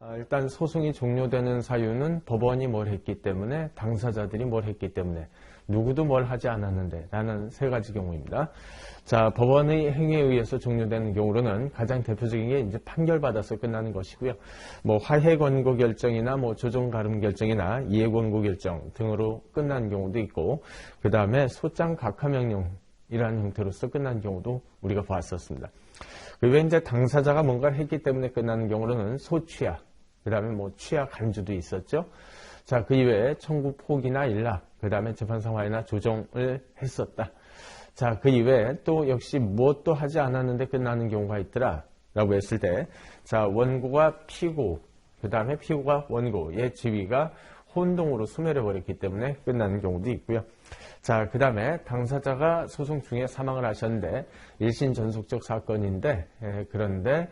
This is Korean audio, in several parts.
아, 일단 소송이 종료되는 사유는 법원이 뭘 했기 때문에 당사자들이 뭘 했기 때문에 누구도 뭘 하지 않았는데 라는 세 가지 경우입니다. 자, 법원의 행위에 의해서 종료되는 경우로는 가장 대표적인 게 이제 판결받아서 끝나는 것이고요. 뭐 화해 권고 결정이나 뭐 조정 가름 결정이나 이해 권고 결정 등으로 끝나는 경우도 있고 그 다음에 소장 각하 명령이라는 형태로서 끝난 경우도 우리가 보았었습니다. 그 외에 이제 당사자가 뭔가를 했기 때문에 끝나는 경우로는 소취약, 그 다음에 뭐 취약 간주도 있었죠. 자, 그 이외에 청구 포기나 일락, 그 다음에 재판상화이나 조정을 했었다. 자, 그 이외에 또 역시 무엇도 하지 않았는데 끝나는 경우가 있더라. 라고 했을 때, 자, 원고가 피고, 그 다음에 피고가 원고의 지위가 혼동으로 소멸해 버렸기 때문에 끝나는 경우도 있고요. 자, 그 다음에 당사자가 소송 중에 사망을 하셨는데 일신 전속적 사건인데 에, 그런데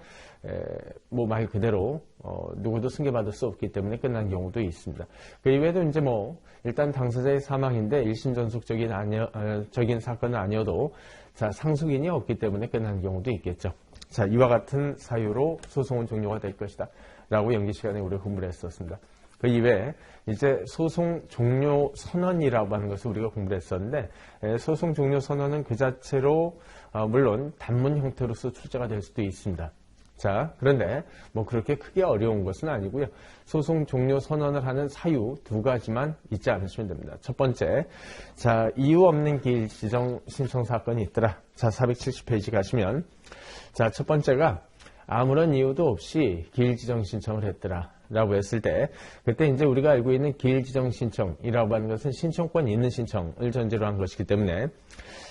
뭐 말 그대로 어, 누구도 승계받을 수 없기 때문에 끝난 경우도 있습니다. 그 이외에도 이제 뭐 일단 당사자의 사망인데 일신 전속적인 아니어, 어, 적인 사건은 아니어도 자 상속인이 없기 때문에 끝난 경우도 있겠죠. 자 이와 같은 사유로 소송은 종료가 될 것이다. 라고 연기 시간에 우리가 공부를 했었습니다. 그 이외에 이제 소송 종료 선언이라고 하는 것을 우리가 공부를 했었는데 소송 종료 선언은 그 자체로 어, 물론 단문 형태로서 출제가 될 수도 있습니다. 자, 그런데 뭐 그렇게 크게 어려운 것은 아니고요. 소송 종료 선언을 하는 사유 두 가지만 잊지 않으시면 됩니다. 첫 번째, 자, 이유 없는 기일 지정 신청 사건이 있더라. 자, 470페이지 가시면 자, 첫 번째가 아무런 이유도 없이 기일 지정 신청을 했더라. 라고 했을 때 그때 이제 우리가 알고 있는 기일 지정 신청이라고 하는 것은 신청권 있는 신청을 전제로 한 것이기 때문에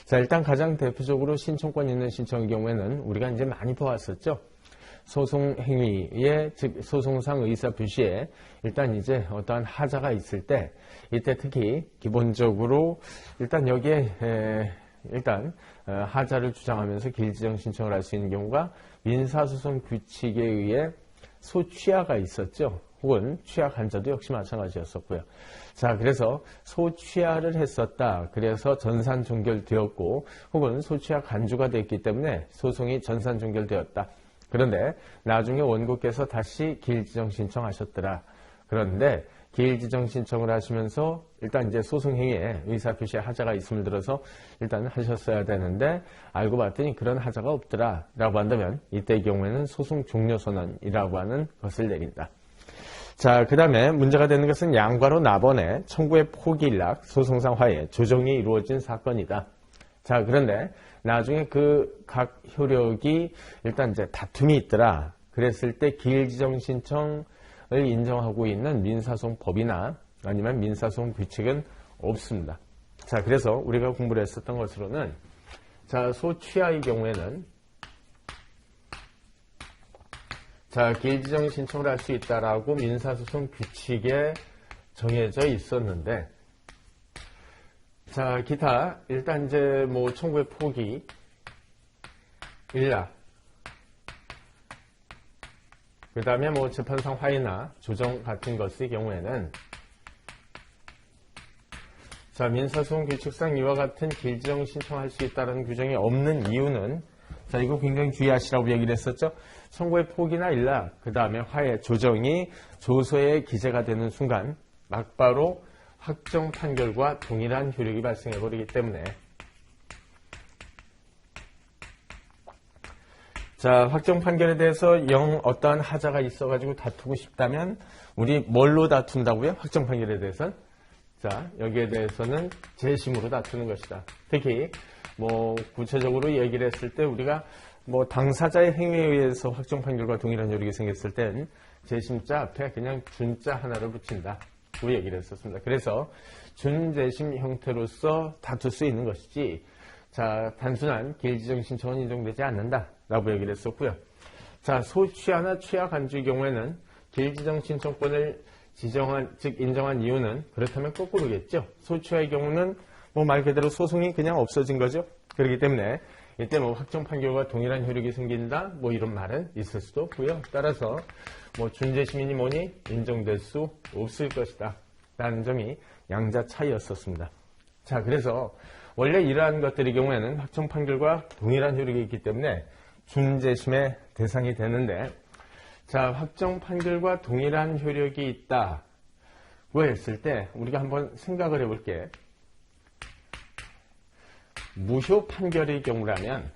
자 일단 가장 대표적으로 신청권 있는 신청의 경우에는 우리가 이제 많이 보았었죠. 소송 행위에 즉 소송상 의사 표시에 일단 이제 어떠한 하자가 있을 때 이때 특히 기본적으로 일단 여기에 에, 일단 어, 하자를 주장하면서 길지정 신청을 할 수 있는 경우가 민사소송 규칙에 의해 소취하가 있었죠. 혹은 취약 환자도 역시 마찬가지였었고요. 자, 그래서 소취하를 했었다. 그래서 전산 종결되었고, 혹은 소취하 간주가 됐기 때문에 소송이 전산 종결되었다. 그런데 나중에 원고께서 다시 기일지정 신청하셨더라. 그런데 기일 지정 신청을 하시면서 일단 이제 소송행위에 의사표시에 하자가 있음을 들어서 일단 하셨어야 되는데 알고 봤더니 그런 하자가 없더라 라고 한다면 이때의 경우에는 소송 종료 선언이라고 하는 것을 내린다. 자, 그 다음에 문제가 되는 것은 양과로 나번에 청구의 포기일락, 소송상 화해, 조정이 이루어진 사건이다. 자, 그런데 나중에 그 각 효력이 일단 이제 다툼이 있더라. 그랬을 때 기일지정 신청을 인정하고 있는 민사소송법이나 아니면 민사소송 규칙은 없습니다. 자, 그래서 우리가 공부를 했었던 것으로는 자, 소취하의 경우에는 자, 기일지정 신청을 할 수 있다라고 민사소송 규칙에 정해져 있었는데 자, 기타 일단 이제 뭐 청구의 포기 일락 그 다음에 뭐 재판상 화해나 조정 같은 것의 경우에는 자 민사소송 규칙상 이와 같은 길지정 신청할 수 있다는 규정이 없는 이유는 자 이거 굉장히 주의하시라고 얘기를 했었죠. 청구의 포기나 일락 그 다음에 화해 조정이 조서에 기재가 되는 순간 막바로 확정 판결과 동일한 효력이 발생해 버리기 때문에 자, 확정 판결에 대해서 영 어떠한 하자가 있어가지고 다투고 싶다면 우리 뭘로 다툰다고요? 확정 판결에 대해서는? 자, 여기에 대해서는 재심으로 다투는 것이다. 특히 뭐 구체적으로 얘기를 했을 때 우리가 뭐 당사자의 행위에 의해서 확정 판결과 동일한 효력이 생겼을 땐 재심자 앞에 그냥 준자 하나를 붙인다. 고 얘기를 했었습니다. 그래서 준재심 형태로서 다툴 수 있는 것이지 자 단순한 길지정 신청은 인정되지 않는다 라고 얘기를 했었고요. 자 소취하나 취하 간주의 경우에는 길지정 신청권을 지정한 즉 인정한 이유는 그렇다면 거꾸로겠죠. 소취하의 경우는 뭐 말 그대로 소송이 그냥 없어진 거죠. 그렇기 때문에 이때 뭐 확정 판결과 동일한 효력이 생긴다 뭐 이런 말은 있을 수도 없고요. 따라서 뭐 준재심이니 뭐니 인정될 수 없을 것이다. 라는 점이 양자 차이였었습니다. 자, 그래서 원래 이러한 것들의 경우에는 확정 판결과 동일한 효력이 있기 때문에 준재심의 대상이 되는데 자, 확정 판결과 동일한 효력이 있다. 고 했을 때 우리가 한번 생각을 해볼게. 무효 판결의 경우라면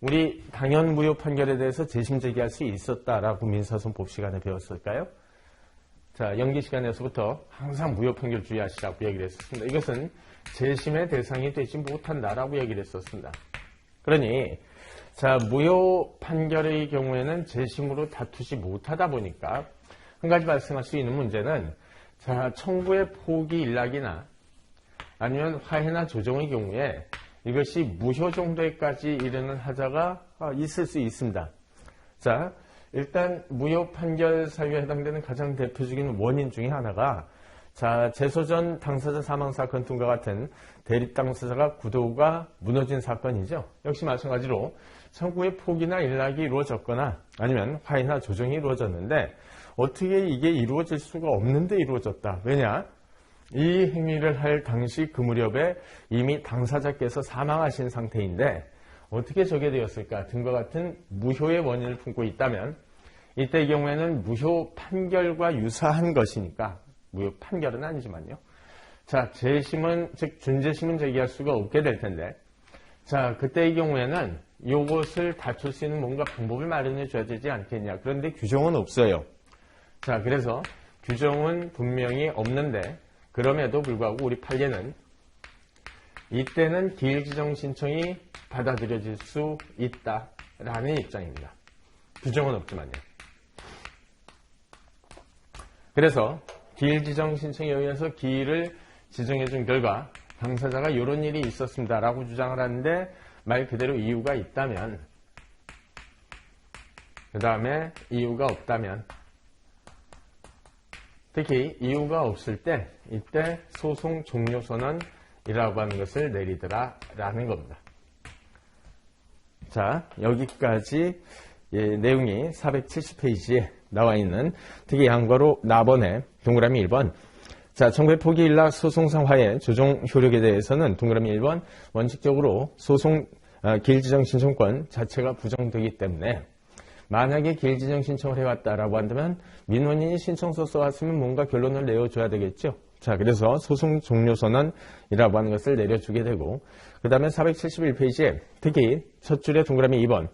우리 당연 무효 판결에 대해서 재심 제기할 수 있었다라고 민사소송법 시간에 배웠을까요? 자, 연기 시간에서부터 항상 무효 판결 주의하시라고 얘기를 했었습니다. 이것은 재심의 대상이 되지 못한다라고 얘기를 했었습니다. 그러니 자, 무효 판결의 경우에는 재심으로 다투지 못하다 보니까 한 가지 발생할 수 있는 문제는 자, 청구의 포기 일락이나 아니면 화해나 조정의 경우에 이것이 무효 정도에까지 이르는 하자가 있을 수 있습니다. 자, 일단 무효 판결 사유에 해당되는 가장 대표적인 원인 중에 하나가 자, 재소전 당사자 사망 사건 등과 같은 대립 당사자가 구도가 무너진 사건이죠. 역시 마찬가지로 청구의 포기나 일락이 이루어졌거나 아니면 화해나 조정이 이루어졌는데 어떻게 이게 이루어질 수가 없는데 이루어졌다. 왜냐? 이 행위를 할 당시 그 무렵에 이미 당사자께서 사망하신 상태인데 어떻게 저게 되었을까 등과 같은 무효의 원인을 품고 있다면 이때의 경우에는 무효 판결과 유사한 것이니까 무효 판결은 아니지만요. 자, 재심은 즉 준재심은 제기할 수가 없게 될 텐데 자, 그때의 경우에는 이것을 다툴 수 있는 뭔가 방법을 마련해 줘야 되지 않겠냐. 그런데 규정은 없어요. 자, 그래서 규정은 분명히 없는데 그럼에도 불구하고 우리 판례는 이때는 기일지정 신청이 받아들여질 수 있다라는 입장입니다. 규정은 없지만요. 그래서 기일지정 신청에 의해서 기일을 지정해 준 결과 당사자가 이런 일이 있었습니다라고 주장을 하는데 말 그대로 이유가 있다면 그 다음에 이유가 없다면 특히 이유가 없을 때 이때 소송 종료 선언 이라고 하는 것을 내리더라 라는 겁니다. 자 여기까지 예, 내용이 470페이지에 나와 있는 특히 양과로 나번에 동그라미 1번 자, 청구의 포기 일락 소송상 화해 조정 효력에 대해서는 동그라미 1번 원칙적으로 소송 어, 기일지정 신청권 자체가 부정되기 때문에 만약에 기일지정 신청을 해왔다라고 한다면 민원인이 신청서 써왔으면 뭔가 결론을 내어줘야 되겠죠. 자, 그래서 소송 종료 선언이라고 하는 것을 내려주게 되고 그 다음에 471페이지에 특히 첫 줄에 동그라미 2번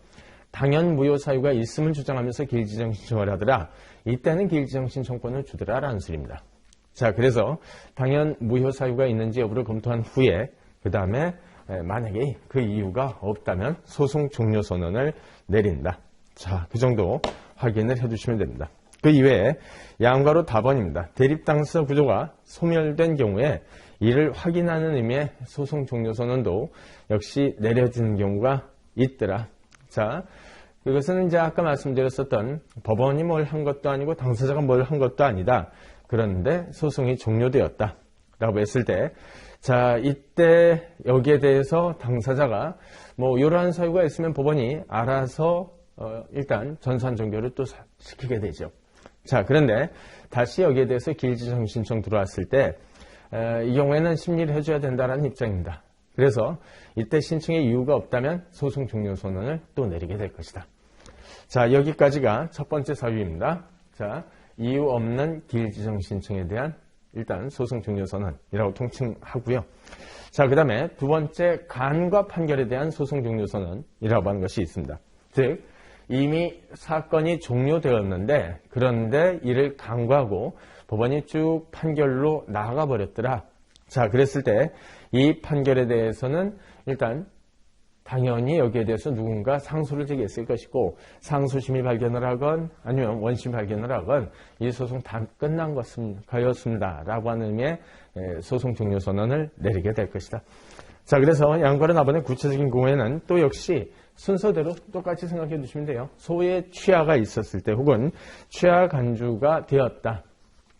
당연 무효 사유가 있음을 주장하면서 기일지정 신청을 하더라. 이때는 기일지정 신청권을 주더라 라는 소리입니다. 자, 그래서 당연 무효 사유가 있는지 여부를 검토한 후에 그 다음에 만약에 그 이유가 없다면 소송 종료 선언을 내린다. 자, 그 정도 확인을 해두시면 됩니다. 그 이외에 양가로 답원입니다. 대립 당사 구조가 소멸된 경우에 이를 확인하는 의미의 소송 종료 선언도 역시 내려지는 경우가 있더라. 자, 그것은 이제 아까 말씀드렸었던 법원이 뭘 한 것도 아니고 당사자가 뭘 한 것도 아니다. 그런데 소송이 종료되었다. 라고 했을 때, 자, 이때 여기에 대해서 당사자가 뭐 이러한 사유가 있으면 법원이 알아서 어, 일단 전산 종결을 또 시키게 되죠. 자, 그런데 다시 여기에 대해서 길지정 신청 들어왔을 때, 이 경우에는 심리를 해줘야 된다는 입장입니다. 그래서 이때 신청의 이유가 없다면 소송 종료 선언을 또 내리게 될 것이다. 자, 여기까지가 첫 번째 사유입니다. 자, 이유 없는 길지정 신청에 대한 일단 소송 종료 선언이라고 통칭하고요. 자, 그 다음에 두 번째 간과 판결에 대한 소송 종료 선언이라고 하는 것이 있습니다. 즉, 이미 사건이 종료되었는데 그런데 이를 강구하고 법원이 쭉 판결로 나아가 버렸더라. 자, 그랬을 때 이 판결에 대해서는 일단 당연히 여기에 대해서 누군가 상소를 제기했을 것이고 상소심이 발견을 하건 아니면 원심 발견을 하건 이 소송 다 끝난 것이었습니다. 라고 하는 의미의 소송 종료 선언을 내리게 될 것이다. 자, 그래서 양과는 나번에 구체적인 경우에는 또 역시 순서대로 똑같이 생각해 두시면 돼요. 소의 취하가 있었을 때 혹은 취하 간주가 되었다.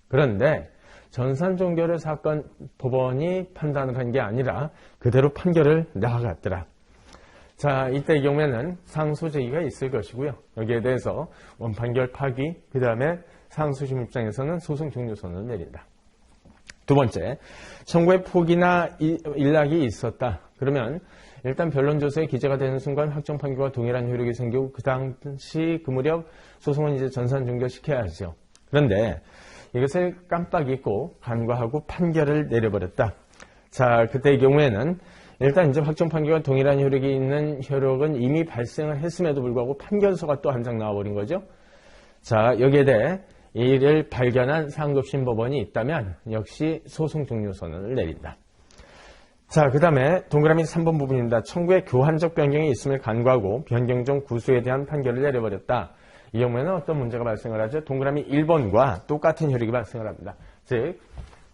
그런데 전산 종결의 사건 법원이 판단을 한 게 아니라 그대로 판결을 나아갔더라. 자, 이때 경우에는 상소 제기가 있을 것이고요. 여기에 대해서 원판결 파기, 그 다음에 상수심 입장에서는 소송 종료 선언을 내린다. 두 번째, 청구의 포기나 일락이 있었다. 그러면 일단 변론조서에 기재가 되는 순간 확정 판결과 동일한 효력이 생기고 그 당시 그 무렵 소송은 이제 전산 종결시켜야 하죠. 그런데 이것을 깜빡 잊고 간과하고 판결을 내려버렸다. 자, 그때의 경우에는 일단 이제 확정 판결과 동일한 효력이 있는 효력은 이미 발생을 했음에도 불구하고 판결서가 또 한 장 나와버린 거죠. 자, 여기에 대해 이를 발견한 상급심 법원이 있다면 역시 소송 종료 선언을 내린다. 자, 그 다음에 동그라미 3번 부분입니다. 청구의 교환적 변경이 있음을 간과하고 변경 중 구수에 대한 판결을 내려버렸다. 이 경우에는 어떤 문제가 발생을 하죠? 동그라미 1번과 똑같은 효력이 발생을 합니다. 즉,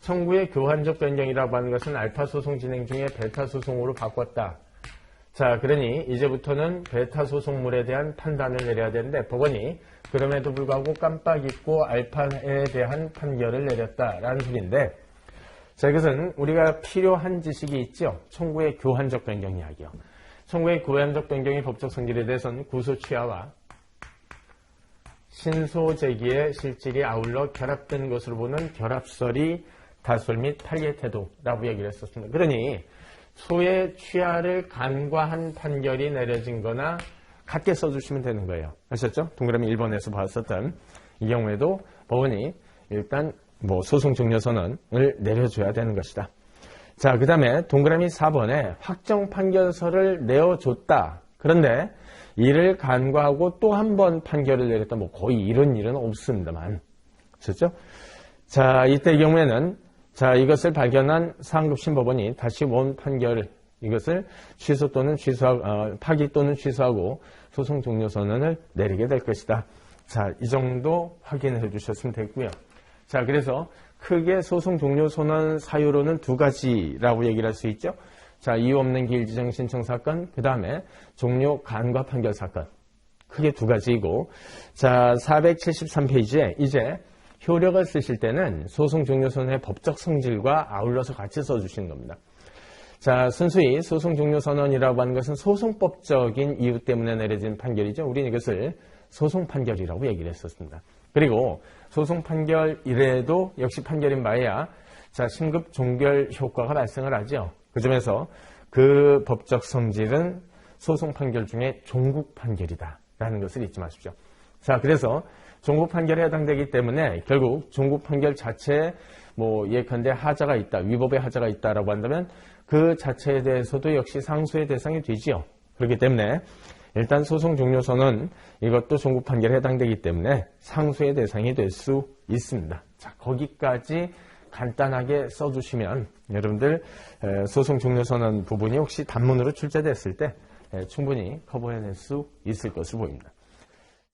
청구의 교환적 변경이라고 하는 것은 알파 소송 진행 중에 베타 소송으로 바꿨다. 자, 그러니 이제부터는 베타 소송물에 대한 판단을 내려야 되는데 법원이 그럼에도 불구하고 깜빡 잊고 알파에 대한 판결을 내렸다라는 소리인데 자, 이것은 우리가 필요한 지식이 있죠. 청구의 교환적 변경 이야기요. 청구의 교환적 변경의 법적 성질에 대해서는 구소 취하와 신소 제기의 실질이 아울러 결합된 것으로 보는 결합설이 다솔 및 탈계 태도라고 얘기를 했었습니다. 그러니 소의 취하를 간과한 판결이 내려진 거나 같게 써주시면 되는 거예요. 아셨죠? 동그라미 1번에서 봤었던 이 경우에도 법원이 일단 뭐 소송 종료 선언을 내려줘야 되는 것이다. 자, 그 다음에 동그라미 4번에 확정 판결서를 내어줬다. 그런데 이를 간과하고 또 한 번 판결을 내렸다. 뭐 거의 이런 일은 없습니다만. 그렇죠? 자, 이때 경우에는 자, 이것을 발견한 상급심법원이 다시 원 판결 이것을 취소 또는 취소 어, 파기 또는 취소하고 소송 종료 선언을 내리게 될 것이다. 자, 이 정도 확인해 주셨으면 됐고요. 자, 그래서 크게 소송 종료 선언 사유로는 두 가지라고 얘기를 할 수 있죠. 자, 이유 없는 기일 지정 신청 사건, 그 다음에 종료 간과 판결 사건. 크게 두 가지이고, 자, 473페이지에 이제 효력을 쓰실 때는 소송 종료 선언의 법적 성질과 아울러서 같이 써주시는 겁니다. 자, 순수히 소송 종료 선언이라고 하는 것은 소송법적인 이유 때문에 내려진 판결이죠. 우리는 이것을 소송 판결이라고 얘기를 했었습니다. 그리고 소송 판결 이래도 역시 판결인 바에야 자 신급 종결 효과가 발생을 하죠. 그 점에서 그 법적 성질은 소송 판결 중에 종국 판결이다라는 것을 잊지 마십시오. 자 그래서 종국 판결에 해당되기 때문에 결국 종국 판결 자체에 뭐 예컨대 하자가 있다, 위법의 하자가 있다라고 한다면 그 자체에 대해서도 역시 상수의 대상이 되지요. 그렇기 때문에 일단 소송 종료선은 이것도 종국 판결에 해당되기 때문에 상수의 대상이 될 수 있습니다. 자, 거기까지 간단하게 써주시면 여러분들 소송 종료 선언 부분이 혹시 단문으로 출제됐을 때 충분히 커버해낼 수 있을 것으로 보입니다.